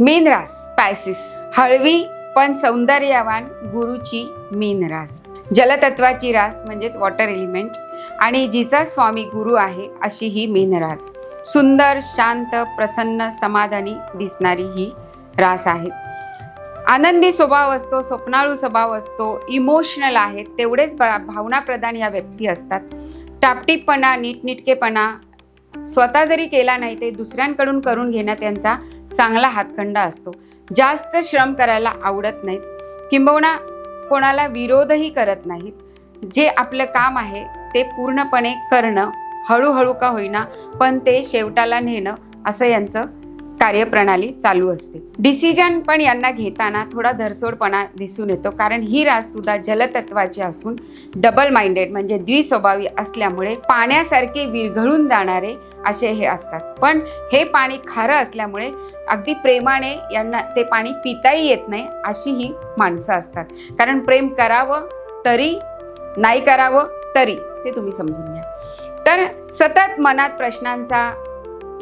मीनरास स्पायसिस. हळवी पण सौंदर्यवान गुरुची मीनरास. जलतत्वाची रास म्हणजेच वॉटर एलिमेंट आणि जिचा स्वामी गुरु आहे अशी ही मीनरास. सुंदर शांत प्रसन्न समाधानी दिसणारी ही रास आहे. आनंदी स्वभाव असतो स्वप्नाळू स्वभाव असतो इमोशनल आहेत तेवढेच भावनाप्रधान या व्यक्ती असतात. टापटीपणा नीटनिटकेपणा स्वतः जरी केला नाही ते दुसऱ्यांकडून करून घेण्यात त्यांचा चांगला हातखंडा असतो. जास्त श्रम करायला आवडत नाहीत. किंबहुना कोणाला विरोधही करत नाहीत. जे आपलं काम आहे ते पूर्णपणे करणं हळूहळू का होईना पण ते शेवटाला नेणं असं यांचं कार्यप्रणाली चालू असते. डिसिजन पण यांना घेताना थोडा धरसोडपणा दिसून येतो. कारण ही रास सुद्धा जलतत्वाची असून डबल माइंडेड म्हणजे द्विस्वभावी असल्यामुळे पाण्यासारखे विरघळून जाणारे असे हे असतात. पण हे पाणी खारं असल्यामुळे अगदी प्रेमाने यांना ते पाणी पिताही येत नाही अशी ही माणसं असतात. कारण प्रेम करावं तरी नाही करावं तरी ते तुम्ही समजून घ्या. तर सतत मनात प्रश्नांचा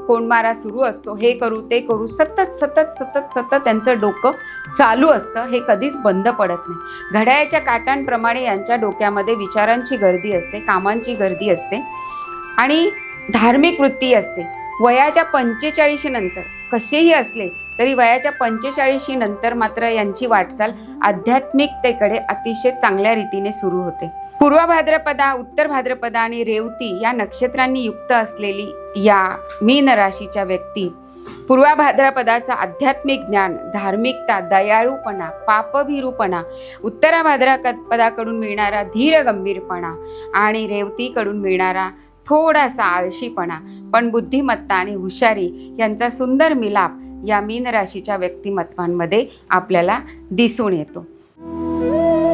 कोंडमारा सुरू असतो. हे करू ते करू सतत सतत सतत सतत त्यांचं डोकं चालू असतं. हे कधीच बंद पडत नाही. घड्याळ्याच्या काटांप्रमाणे यांच्या डोक्यामध्ये विचारांची गर्दी असते कामांची गर्दी असते आणि धार्मिक वृत्ती असते. वयाच्या पंचेचाळीशी नंतर कसेही असले तरी वयाच्या पंचेचाळीशी नंतर मात्र यांची वाटचाल आध्यात्मिकतेकडे अतिशय चांगल्या रीतीने सुरू होते. पूर्व भाद्रपदा उत्तर भाद्रपदा आणि रेवती या नक्षत्रांनी युक्त असलेली या मीन राशीच्या व्यक्ती पूर्व भाद्रपदाचा आध्यात्मिक ज्ञान धार्मिकता दयाळूपणा पापभिरूपणा उत्तरा भाद्रपदाकडून मिळणारा धीर गंभीरपणा आणि रेवतीकडून मिळणारा थोडासा आळशीपणा पण बुद्धिमत्ता आणि हुशारी यांचा सुंदर मिलाप या मीन राशीच्या व्यक्तिमत्वांमध्ये आपल्याला दिसून येतो.